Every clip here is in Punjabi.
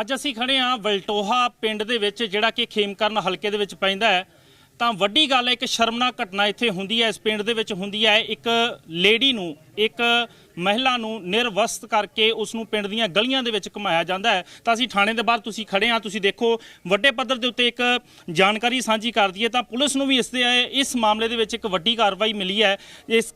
ਅੱਜ ਅਸੀਂ ਖੜੇ ਹਾਂ ਵਲਟੋਹਾ ਪਿੰਡ ਦੇ ਵਿੱਚ, ਜਿਹੜਾ ਕਿ ਖੇਮਕਰਨ ਹਲਕੇ ਦੇ ਵਿੱਚ ਪੈਂਦਾ ਹੈ। ਤਾਂ ਵੱਡੀ ਗੱਲ ਹੈ, ਇੱਕ ਸ਼ਰਮਨਾਕ ਘਟਨਾ ਇੱਥੇ ਹੁੰਦੀ ਹੈ, ਇਸ ਪਿੰਡ ਦੇ ਵਿੱਚ ਹੁੰਦੀ ਹੈ। ਇੱਕ ਲੇਡੀ ਨੂੰ, ਇੱਕ ਮਹਿਲਾ ਨੂੰ ਨਿਰਵਸਤ ਕਰਕੇ ਉਸ ਨੂੰ ਪਿੰਡ ਦੀਆਂ ਗਲੀਆਂ ਦੇ ਵਿੱਚ ਘੁਮਾਇਆ ਜਾਂਦਾ ਹੈ। ਤਾਂ ਅਸੀਂ ਥਾਣੇ ਦੇ ਬਾਹਰ ਤੁਸੀਂ ਖੜੇ ਹਾਂ, ਤੁਸੀਂ ਦੇਖੋ, ਵੱਡੇ ਪੱਧਰ ਦੇ ਉੱਤੇ ਇੱਕ ਜਾਣਕਾਰੀ ਸਾਂਝੀ ਕਰਦੀ ਹੈ ਤਾਂ ਪੁਲਿਸ ਨੂੰ ਵੀ ਇਸ ਦੇ, ਇਸ ਮਾਮਲੇ ਦੇ ਵਿੱਚ ਇੱਕ ਵੱਡੀ ਕਾਰਵਾਈ ਮਿਲੀ ਹੈ। ਇਸ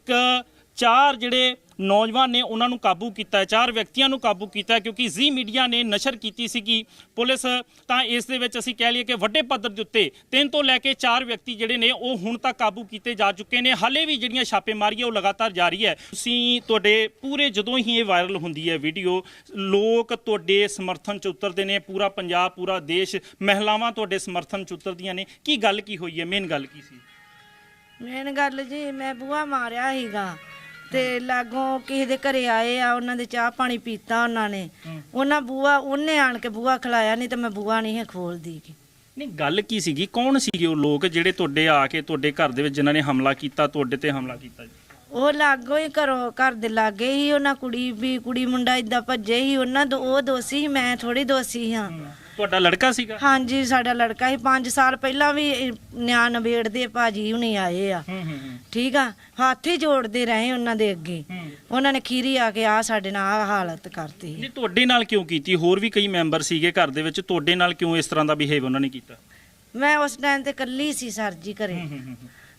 ਚਾਰ ਜਿਹੜੇ ਨੌਜਵਾਨ ਨੇ ਉਹਨਾਂ ਨੂੰ ਕਾਬੂ ਕੀਤਾ ਹੈ, ਚਾਰ ਵਿਅਕਤੀਆਂ ਨੂੰ ਕਾਬੂ ਕੀਤਾ ਹੈ, ਕਿਉਂਕਿ ਜ਼ੀ ਮੀਡੀਆ ਨੇ ਨਸ਼ਰ ਕੀਤੀ ਸੀਗੀ ਪੁਲਿਸ ਤਾਂ ਇਸ ਦੇ ਵਿੱਚ ਅਸੀਂ ਕਹਿ ਲਈਏ ਕਿ ਵੱਡੇ ਪੱਧਰ ਦੇ ਉੱਤੇ ਤਿੰਨ ਤੋਂ ਲੈ ਕੇ ਚਾਰ ਵਿਅਕਤੀ ਜਿਹੜੇ ਨੇ ਉਹ ਹੁਣ ਤੱਕ ਕਾਬੂ ਕੀਤੇ ਜਾ ਚੁੱਕੇ ਨੇ। ਹਾਲੇ ਵੀ ਜਿਹੜੀਆਂ ਛਾਪੇਮਾਰੀਆਂ ਉਹ ਲਗਾਤਾਰ ਜਾਰੀ ਹੈ। ਤੁਸੀਂ ਤੁਹਾਡੇ ਪੂਰੇ ਜਦੋਂ ਹੀ ਇਹ ਵਾਇਰਲ ਹੁੰਦੀ ਹੈ ਵੀਡੀਓ, ਲੋਕ ਤੁਹਾਡੇ ਸਮਰਥਨ ਚ ਉਤਰਦੇ ਨੇ, ਪੂਰਾ ਪੰਜਾਬ, ਪੂਰਾ ਦੇਸ਼, ਮਹਿਲਾਵਾਂ ਤੁਹਾਡੇ ਸਮਰਥਨ ਚ ਉਤਰਦੀਆਂ ਨੇ। ਕੀ ਗੱਲ ਕੀ ਹੋਈ ਹੈ? ਮੇਨ ਗੱਲ ਕੀ ਸੀ? ਮੇਨ ਗੱਲ ਜੀ, ਮੈਂ ਬੂਹਾ ਮਾਰਿਆ ਸੀਗਾ। ਤੇ ਲਾਗੋਂ ਕਿਸੇ ਦੇ ਘਰੇ ਆਏ ਆ ਉਹਨਾਂ ਦੇ ਚਾਹ ਪਾਣੀ ਪੀਤਾ ਉਹਨਾਂ ਨੇ। ਉਹਨਾਂ ਬੂਹਾ ਉਹਨੇ ਆਣ ਕੇ ਬੂਹਾ ਖਲਾਇਆ ਨਹੀਂ ਤੇ ਮੈਂ ਬੂਹਾ ਨਹੀਂ ਖੋਲਦੀ ਗੀ। ਨਹੀਂ ਗੱਲ ਕੀ ਸੀਗੀ? ਕੌਣ ਸੀਗੇ ਉਹ ਲੋਕ ਜਿਹੜੇ ਤੁਹਾਡੇ ਆ ਕੇ ਤੁਹਾਡੇ ਘਰ ਦੇ ਵਿੱਚ ਜਿਨ੍ਹਾਂ ਨੇ ਹਮਲਾ ਕੀਤਾ ਤੁਹਾਡੇ ਤੇ ਹਮਲਾ ਕੀਤਾ ਜੀ? ਉਹ ਲਾਗੋਂ ਹੀ ਘਰੋਂ ਘਰ ਦੇ ਲਾਗੇ ਹੀ ਉਹਨਾਂ ਕੁੜੀ ਵੀ ਕੁੜੀ ਮੁੰਡਾ ਇਦਾਂ ਭੱਜੇ ਸੀ ਉਹਨਾਂ ਦੋ ਉਹ ਦੋਸ਼ੀ ਸੀ ਮੈਂ ਥੋੜੀ ਦੋਸ਼ੀ ਹਾਂ। ਤੁਹਾਡਾ ਲੜਕਾ ਸੀਗਾ? ਹਾਂਜੀ ਸਾਡਾ ਲੜਕਾ ਸੀ। 5 ਸਾਲ ਪਹਿਲਾਂ ਵੀ ਇਹ ਨਿਆਂ ਨਵੇੜਦੇ ਭਾਜੀ ਹੁਣੀ ਆਏ ਆ। ਹੂੰ ਹੂੰ ਹੂੰ। ਠੀਕ ਆ? ਹੱਥ ਹੀ ਜੋੜਦੇ ਰਹੇ ਉਹਨਾਂ ਦੇ ਅੱਗੇ। ਉਹਨਾਂ ਨੇ ਖੀਰੀ ਆ ਕੇ ਆ ਸਾਡੇ ਨਾਲ ਆਹ ਹਾਲਤ ਕਰਤੀ। ਨਹੀਂ ਤੁਹਾਡੇ ਨਾਲ ਕਿਉਂ ਕੀਤੀ? ਹੋਰ ਵੀ ਕਈ ਮੈਂਬਰ ਸੀਗੇ ਘਰ ਦੇ ਵਿੱਚ। ਤੁਹਾਡੇ ਨਾਲ ਕਿਉਂ ਇਸ ਤਰ੍ਹਾਂ ਦਾ ਬਿਹੇਵ ਉਹਨਾਂ ਨੇ ਕੀਤਾ? ਮੈਂ ਉਸ ਟਾਈਮ ਤੇ ਕੱਲੀ ਸੀ ਸਰ ਜੀ ਘਰੇ।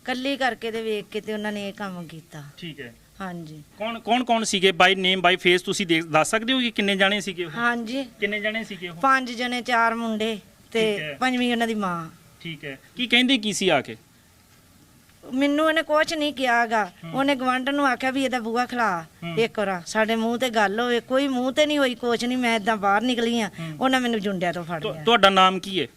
ਕੱਲੀ ਕਰਕੇ ਤੇ ਵੇਖ ਕੇ ਤੇ ਉਹਨਾਂ ਨੇ ਇਹ ਕੰਮ ਕੀਤਾ। ਠੀਕ ਹੈ। ਹਾਂਜੀ। ਕੌਣ ਕੌਣ ਕੌਣ ਸੀਗੇ? ਬਾਈ ਨੇਮ ਬਾਈ ਫੇਸ ਤੁਸੀਂ ਦੇਖ- ਦੱਸ ਸਕਦੇ ਹੋ ਕਿ ਕਿੰਨੇ ਜਾਣੇ ਸੀਗੇ ਉਹ? ਹਾਂਜੀ। ਕਿੰਨੇ ਜਾਣੇ ਸੀਗੇ ਉਹ? ਪੰਜ ਜਣੇ ਚਾਰ ਮੁੰਡੇ ਠੀਕ ਤੇ ਹੈ। ਪੰਜਵੀਂ ਉਹਨਾਂ ਦੀ ਮਾਂ। ਠੀਕ ਹੈ। ਕੀ ਕਹਿੰਦੇ ਕੀ ਸੀ ਆ ਕੇ? ਮੈਨੂੰ ਉਹਨੇ ਕੁਝ ਨਹੀਂ ਕਿਹਾਗਾ। ਉਹਨੇ ਗਵੰਡ ਨੂੰ ਆਖਿਆ ਵੀ ਇਹਦਾ ਬੂਆ ਖਲਾ। ਇੱਕ ਵਾਰ ਸਾਡੇ ਮੂੰਹ ਤੇ ਗੱਲ ਹੋਵੇ ਕੋਈ ਮੂੰਹ ਤੇ ਨਹੀਂ ਹੋਈ ਕੁਝ ਨਹੀਂ ਮੈਂ ਇਦਾਂ ਬਾਹਰ ਨਿਕਲੀ ਆ। ਉਹਨਾਂ ਮੈਨੂੰ ਜੁੰਡਿਆਂ ਤੋਂ ਫੜ ਲਿਆ। ਤੁਹਾਡਾ ਨਾਮ ਕੀ ਹੈ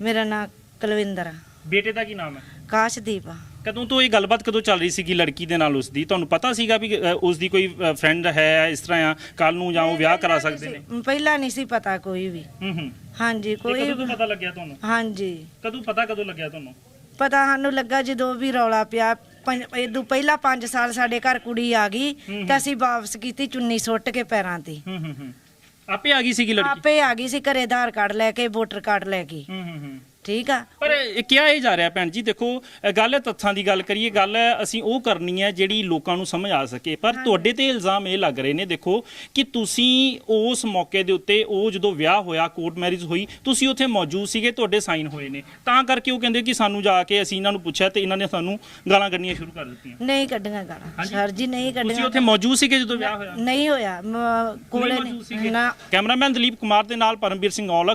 ਮੇਰਾ ਨਾਂ ਕੁਲਵਿੰਦਰ ਆ। ਬੇਟੇ ਦਾ ਕੀ ਨਾਮ ਹੈ ਕਾਸ਼ਦੀਪ ਆ। ਕਦੋਂ ਤੋਂ ਇਹ ਗੱਲਬਾਤ ਕਦੋਂ ਚੱਲ ਰਹੀ ਸੀਗੀ ਲੜਕੀ ਦੇ ਨਾਲ ਉਸ ਦੀ ਤੁਹਾਨੂੰ ਪਤਾ ਸੀਗਾ ਵੀ ਉਸ ਦੀ ਕੋਈ ਫਰੈਂਡ ਹੈ ਇਸ ਤਰ੍ਹਾਂ ਆ ਕੱਲ ਨੂੰ ਜਾਂ ਉਹ ਵਿਆਹ ਕਰਾ ਸਕਦੇ ਨੇ? ਪਹਿਲਾਂ ਨਹੀਂ ਸੀ ਪਤਾ ਕੋਈ ਵੀ। ਹਾਂਜੀ ਕੋਈ ਕਦੋਂ ਪਤਾ ਲੱਗਿਆ ਤੁਹਾਨੂੰ? ਹਾਂਜੀ। ਕਦੋਂ ਪਤਾ ਕਦੋਂ ਲੱਗਿਆ ਤੁਹਾਨੂੰ? ਪਤਾ ਸਾਨੂੰ ਲੱਗਾ ਜਦੋਂ ਵੀ ਰੌਲਾ ਪਿਆ ਪੰਜ- ਇਦੋਂ ਪਹਿਲਾਂ 5 ਸਾਲ ਸਾਡੇ ਘਰ ਕੁੜੀ ਆ ਗਈ ਤਾਂ ਅਸੀਂ ਵਾਪਸ ਕੀਤੀ ਚੁੰਨੀ ਸੁੱਟ ਕੇ ਪੈਰਾਂ ਤੇ। ਹੂੰ ਹੂੰ ਹੂੰ। ਆਪੇ ਆ ਗਈ ਸੀਗੀ ਲੜਕੀ? ਆਪੇ ਆ ਗਈ ਸੀ ਘਰੇ ਆਧਾਰ ਕਾਰਡ ਲੈ ਕੇ ਵੋਟਰ ਕਾਰਡ ਲੈ ਕੇ। ਹੂੰ ਹੂੰ ਹੂੰ। ਠੀਕ ਆ? ਪਰ ਇਹ ਕਿਹਾ ਇਹ ਜਾ ਰਿਹਾ ਭੈਣ ਜੀ ਦੇਖੋ ਇਹ ਗੱਲ ਹੈ ਤੱਥਾਂ ਦੀ ਗੱਲ ਕਰੀਏ ਗੱਲ ਹੈ ਅਸੀਂ ਉਹ ਕਰਨੀ ਹੈ ਜਿਹੜੀ ਲੋਕਾਂ ਨੂੰ ਸਮਝ ਆ ਸਕੇ। ਪਰ ਤੁਹਾਡੇ ਤੇ ਇਲਜ਼ਾਮ ਇਹ ਲੱਗ ਰਹੇ ਨੇ ਦੇਖੋ ਕਿ ਤੁਸੀਂ ਉਸ ਮੌਕੇ ਦੇ ਉੱਤੇ ਉਹ ਜਦੋਂ ਵਿਆਹ ਹੋਇਆ ਕੋਰਟ ਮੈਰਿਜ ਹੋਈ ਤੁਸੀਂ ਉੱਥੇ ਮੌਜੂਦ ਸੀਗੇ ਤੁਹਾਡੇ ਸਾਈਨ ਹੋਏ ਨੇ। ਤਾਂ ਕਰਕੇ ਉਹ ਕਹਿੰਦੇ ਕਿ ਸਾਨੂੰ ਜਾ ਕੇ ਅਸੀਂ ਇਹਨਾਂ ਨੂੰ ਪੁੱਛਿਆ ਤੇ ਇਹਨਾਂ ਨੇ ਸਾਨੂੰ ਗਾਲਾਂ ਕੱਢਣੀਆਂ ਸ਼ੁਰੂ ਕਰ ਦਿੱਤੀਆਂ। ਨਹੀਂ ਕੱਢੀਆਂ ਗਾਲਾਂ। ਸਰ ਜੀ ਨਹੀਂ ਤੁਸੀਂ ਕੱਢੀਆਂ ਉੱਥੇ ਮੌਜੂਦ ਸੀਗੇ ਜਦੋਂ ਵਿਆਹ ਹੋਇਆ? ਨਹੀਂ ਹੋਇਆ। ਮ- ਕੋਲੇ ਨਹੀਂ ਨਾ। ਕੈਮਰਾਮੈਨ ਦਲੀਪ ਕੁਮਾਰ ਦੇ ਨਾਲ ਪਰਮਵੀਰ ਸਿੰਘ ਔਲਖ।